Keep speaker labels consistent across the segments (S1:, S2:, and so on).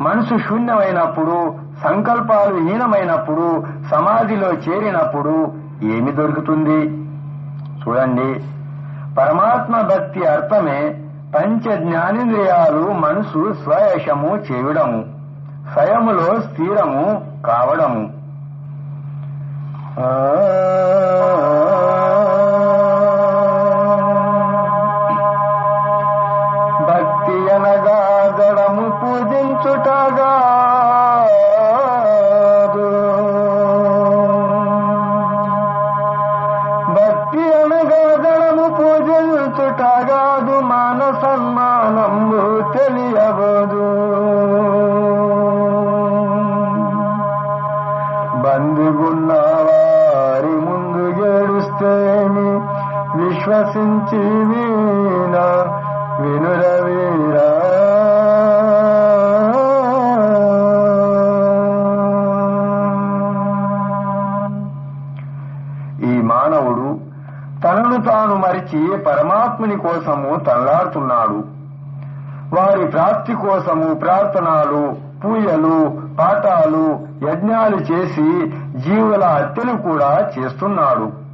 S1: మనసు శూన్యమైనప్పుడు సంకల్పాలు హీనమైనప్పుడు సమాధిలో చేరినప్పుడు ఏమి దొరుకుతుంది? చూడండి. పరమాత్మ భక్తి అర్థమే పంచ జ్ఞానేంద్రియాలు మనసు స్వయశము చేయడము స్వయములో స్థిరము కావడము. భక్తి విశ్వసించి వీణ వినురవీరా ఈ మానవుడు తనను తాను మరిచి పరమాత్ముని కోసము తల్లాడుతున్నాడు. వారి ప్రాప్తి కోసము ప్రార్థనలు పూజలు పాఠాలు యజ్ఞాలు చేసి జీవుల హత్యలు కూడా చేస్తున్నాడు.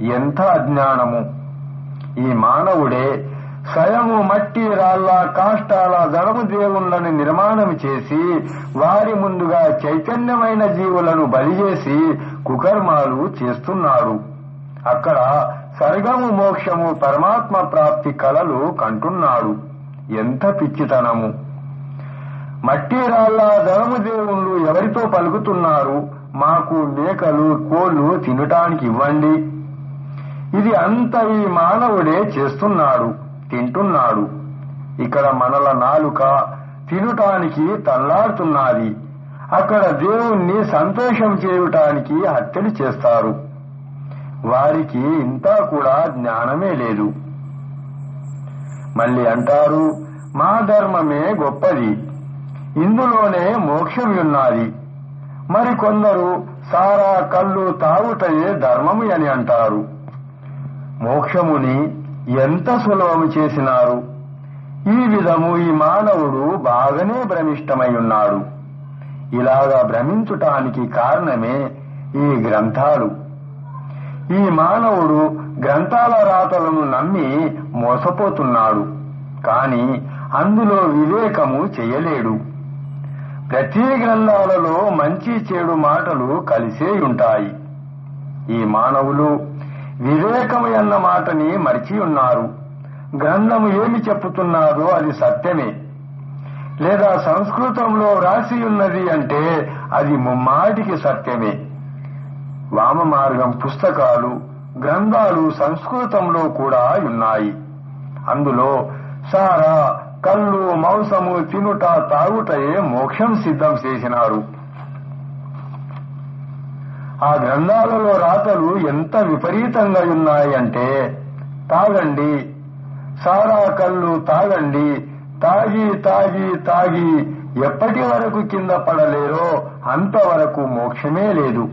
S1: ఎంత అజ్ఞానము. ఈ మానవుడే స్వయము మట్టి రాళ్ళ కాష్టాల జడము దేవుళ్ళను నిర్మాణం చేసి వారి ముందుగా చైతన్యమైన జీవులను బలి చేసి కుకర్మాలు చేస్తున్నాడు. అక్కడ సర్గము మోక్షము పరమాత్మ ప్రాప్తి కలలు కంటున్నాడు. ఎంత పిచ్చితనము! మట్టి రాళ్ళ ధనము దేవుళ్ళు ఎవరితో పలుకుతున్నారు? మాకు మేకలు కోళ్ళు తినటానికి ఇవ్వండి. ఇది అంత ఈ మానవుడే చేస్తున్నాడు తింటున్నాడు. ఇక్కడ మనల నాలుక తినటానికి తల్లాడుతున్నది. అక్కడ దేవుణ్ణి సంతోషం చేయటానికి హత్యలు చేస్తారు. వారికి ఇంతా కూడా జ్ఞానమే లేదు. మళ్ళీ అంటారు మా ధర్మమే గొప్పది. ఇందులోనే మోక్షం ఉన్నది. మరి కొందరు సారా కళ్ళు తాగుటయే ధర్మము అని అంటారు. మోక్షముని ఎంత సులభము చేసినారు? ఈ విధము ఈ మానవుడు బాగానే భ్రమిష్టమై ఉన్నాడు. ఇలాగా భ్రమించుటానికి కారణమే ఈ గ్రంథాలు. ఈ మానవుడు గ్రంథాల రాతలను నమ్మి మోసపోతున్నాడు కాని అందులో వివేకము చేయలేడు. ప్రతి గ్రంథాలలో మంచి చెడు మాటలు కలిసే ఉంటాయి. ఈ మానవులు వివేకము అన్న మాటని మరిచి ఉన్నారు గ్రంథము ఏమి చెప్పుతున్నారో అది సత్యమే. లేదా సంస్కృతంలో వ్రాసి ఉన్నది అంటే అది ముమ్మాటికి సత్యమే. వామ మార్గం పుస్తకాలు గ్రంథాలు సంస్కృతంలో కూడా ఉన్నాయి. అందులో సారా కళ్ళు మాంసము తినుట తాగుటయే మోక్షం సిద్ధం చేసినారు. ఆ గ్రంథాలలో రాతలు ఎంత విపరీతంగా ఉన్నాయంటే తాగండి. సారా కళ్ళు తాగండి. తాగి తాగి తాగి ఎప్పటి వరకు కింద పడలేరో అంతవరకు మోక్షమే లేదు.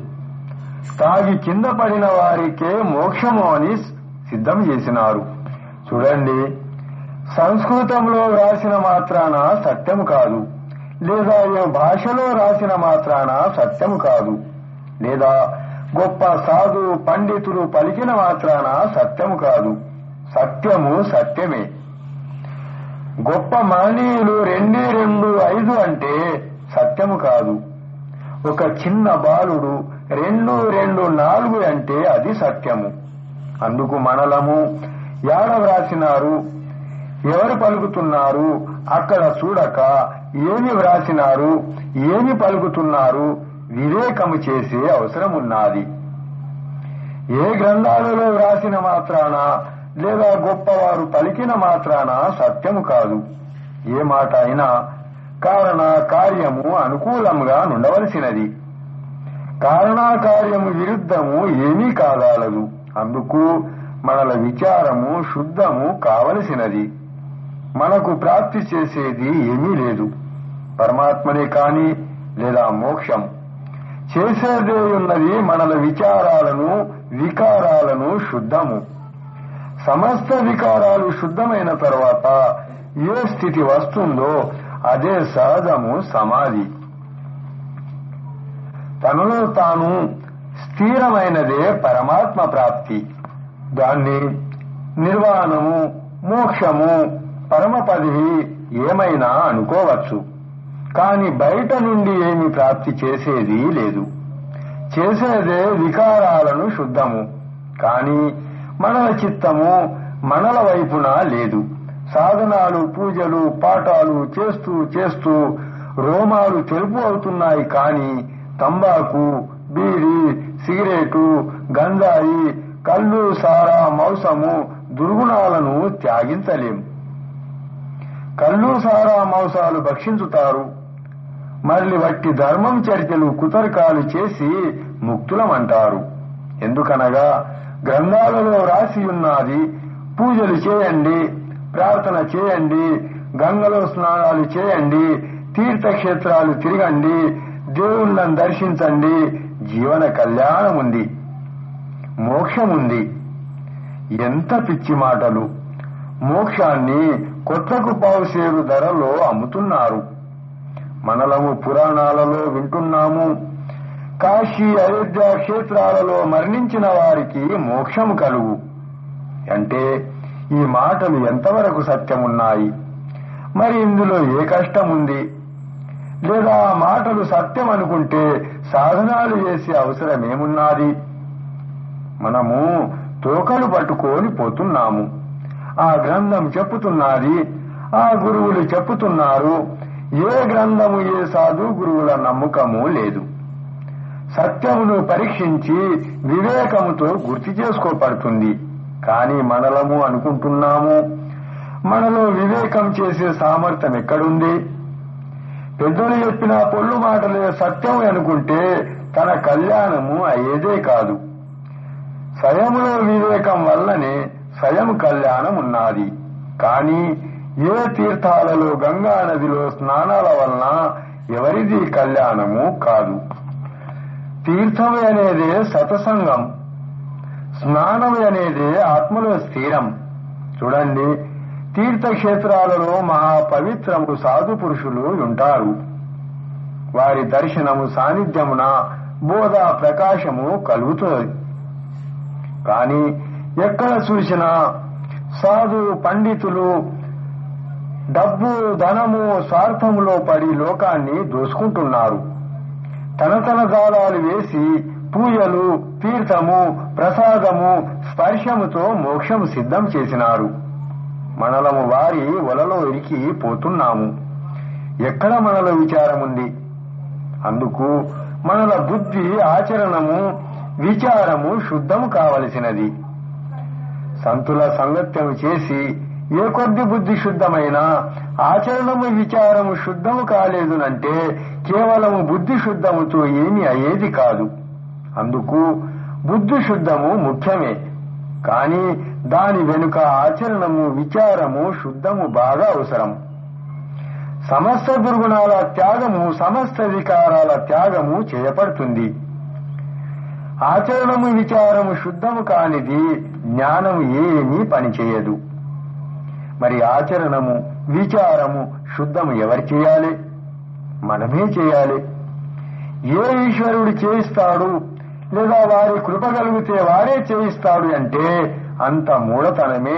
S1: తాగి కింద పడిన వారికే మోక్షము అని సిద్ధం చేసినారు. చూడండి సంస్కృతంలో రాసిన మాత్రాన సత్యం కాదు. లేదా ఏ భాషలో రాసిన మాత్రాన సత్యం కాదు. లేదా గొప్ప సాధు పండితులు పలికిన మాత్రాన సత్యము కాదు. సత్యము సత్యమే. గొప్ప మానీయులు రెండే రెండు ఐదు అంటే సత్యము కాదు. ఒక చిన్న బాలుడు రెండు రెండు నాలుగు అంటే అది సత్యము. అందుకు మనలము యాడ వ్రాసినారు? ఎవరు పలుకుతున్నారు? అక్కడ చూడక ఏమి వ్రాసినారు? ఏమి పలుకుతున్నారు? వివేకము చేసే అవసరం ఉన్నది ఏ గ్రంథాలలో వ్రాసిన మాత్రాన లేదా గొప్పవారు పలికిన మాత్రాన సత్యము కాదు. ఏ మాట అయినా కారణ కార్యము అనుకూలంగా నుండవలసినది. కారణాకార్యము విరుద్ధము ఏమీ కాదాలదు. అందుకు మనల విచారము శుద్ధము కావలసినది. మనకు ప్రాప్తి చేసేది ఏమీ లేదు. పరమాత్మనే కాని లేదా మోక్షం. చేసేదేయున్నది మనల విచారాలను వికారాలను శుద్ధము. సమస్త వికారాలు శుద్ధమైన తర్వాత ఏ స్థితి వస్తుందో అదే సహజము సమాధి. తనలో తాను స్థిరమైనదే పరమాత్మ ప్రాప్తి. దాన్ని నిర్వాణము మోక్షము పరమ పదవి ఏమైనా అనుకోవచ్చు. కాని బయట నుండి ఏమి ప్రాప్తి చేసేది లేదు. చేసేదే వికారాలను శుద్ధము. కాని మనల చిత్తము మనల వైపున లేదు. సాధనాలు పూజలు పాఠాలు చేస్తూ చేస్తూ రోమాలు తెలుపు అవుతున్నాయి కాని తంబాకు బీడి సిగరెటు గంజాయి కళ్ళు సారా మౌసము దుర్గుణాలను త్యాగించలేం. కళ్ళు సారా మౌసాలు భక్షించుతారు. మరలి వట్టి ధర్మం చర్చలు కుతర్కాలు చేసి ముక్తులమంటారు. ఎందుకనగా గ్రంథాలలో రాసి ఉన్నది పూజలు చేయండి ప్రార్థన చేయండి గంగలో స్నానాలు చేయండి తీర్థక్షేత్రాలు తిరగండి దేవుళ్ళను దర్శించండి జీవన కళ్యాణం ఉంది మోక్షముంది. ఎంత పిచ్చి మాటలు. మోక్షాన్ని కొత్తకు పావుసేరు ధరలో అమ్ముతున్నారు. మనలము పురాణాలలో వింటున్నాము. కాశీ అయోధ్య క్షేత్రాలలో మరణించిన వారికి మోక్షం కలుగు. అంటే ఈ మాటలు ఎంతవరకు సత్యమున్నాయి? మరి ఇందులో ఏ కష్టం ఉంది లేదా ఆ మాటలు సత్యం అనుకుంటే సాధనాలు చేసే అవసరమేమున్నది? మనము తోకలు పట్టుకొని పోతున్నాము. ఆ గ్రంథం చెప్పుతున్నది ఆ గురువులు చెప్పుతున్నారు ఏ గ్రంథము ఏ సాధు గురువుల నమ్మకము లేదు. సత్యమును పరీక్షించి వివేకముతో గుర్తు చేసుకోబడుతుంది. కాని మనలము అనుకుంటున్నాము మనలో వివేకం చేసే సామర్థ్యం ఎక్కడుంది? పెద్దలు చెప్పిన పొల్లు మాటలే సత్యం అనుకుంటే తన కళ్యాణము అయ్యేదే కాదు. స్వయములో వివేకం వల్లనే స్వయం కళ్యాణం ఉన్నది. కానీ ఏ తీర్థాలలో గంగా నదిలో స్నానాల వలన ఎవరిది కళ్యాణము కాదు. తీర్థము అనేదే సతసంగం. స్నానం అనేదే ఆత్మలో స్థిరం. చూడండి తీర్థక్షేత్రాలలో మహాపవిత్రము సాధు పురుషులు ఉంటారు. వారి దర్శనము సాన్నిధ్యమున బోధ ప్రకాశము కలుగుతుంది. కాని ఎక్కడ చూసినా సాధు పండితులు డబ్బు ధనము స్వార్థములో పడి లోకాన్ని దోసుకుంటున్నారు. తనతన జాలాలు దాళాలు వేసి పూజలు తీర్థము ప్రసాదము స్పర్శముతో మోక్షం సిద్ధం చేసినారు. మనలము వారి వలలో ఇరికి పోతున్నాము. ఎక్కడ మనలో విచారముంది? అందుకు మనల బుద్ధి ఆచరణము విచారము శుద్ధము కావలసినది. సంతుల సంగత్యము చేసి ఏ కొద్ది బుద్ధి శుద్ధమైన? ఆచరణము విచారము శుద్ధము కాలేదునంటే కేవలము బుద్ధి శుద్ధముతో ఏమి అయ్యేది కాదు. అందుకు బుద్ధి శుద్ధము ముఖ్యమే. కాని దాని వెనుక ఆచరణము విచారము శుద్ధము బాగా అవసరం. సమస్త దుర్గుణాల త్యాగము సమస్త వికారాల త్యాగము చేయబడుతుంది. ఆచరణము విచారము శుద్ధము కానిది జ్ఞానము ఏమీ పనిచేయదు. మరి ఆచరణము విచారము శుద్ధము ఎవరు చేయాలి? మనమే చేయాలి. ఏ ఈశ్వరుడు చేయిస్తాడు? లేదా వారి కృప కలిగితే వారే చేయిస్తాడు అంటే అంత మూలతనమే